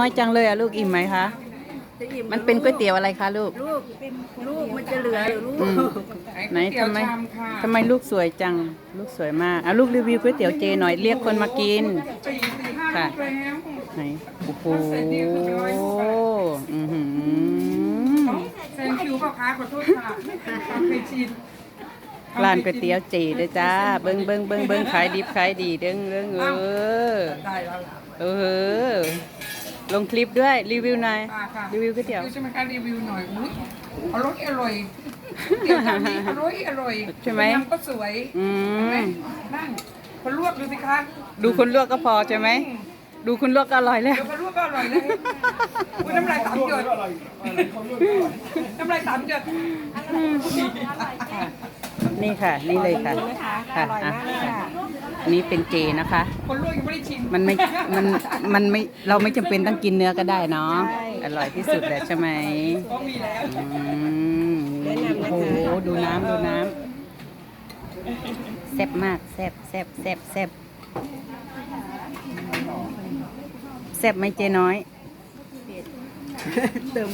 น้อยจังเลยอะลูกอิ่มไหมคะ จะอิ่มมันเป็นก๋วยเตี๋ยวอะไรคะลูก ลูกลูกมันจะเหลือหรือลูกอืม ไหนทำไมก๋วยเตี๋ยวชามค่ะทำไมลูกสวยจัง ลูกสวยมากอะลูกรีวิวก๋วยเตี๋ยวเจหน่อยเรียกคนมากิน สี่สี่ห้าค่ะ ลูกแล้วไหนโอ้โหอือหือแซงคิวเปล่าคะขอโทษค่ะความเคยชินร้านก๋วยเตี๋ยวเจเด้อจ้า เบิ้งเบิ้งเบิ้งเบิ้งขายดิบขายดีเด้งเด้งเออ ได้แล้วล่ะเออ ลงคลิปด้วยรีวิวหน่อย ค่ะค่ะรีวิวก๋วยเตี๋ยว ใช่ไหมคะรีวิวหน่อยอุ้ยอร่อยอร่อยเดี๋ยวทำนี้อร่อยอร่อยใช่ไหมยำก็สวยอืเห็นไหมมนั่งคนลวกดูสิคะดูคนลวกก็พอใช่ไหม ดูคุณลวกก็อร่อยแล้ว เดี๋ยวคนลวกก็อร่อยเลยอุ้ยน้ำลายสามหยดน้ำลายสามหยด นี่ค่ะ นี่เลยค่ะ ค่ะอะอันนี้เป็นเจนะคะ คนลวกยังไม่ได้ชิมมันไม่ มัน มันไม่ เราไม่จำเป็นต้องกินเนื้อก็ได้เนาะ อร่อยที่สุดแล้วใช่ไหมก็มีแล้ว อืมโอ้โห ดูน้ำดูน้ำแซ่บมากแซ่บแซ่บแซ่บแซ่บแซ่บไหมเจน้อย เติม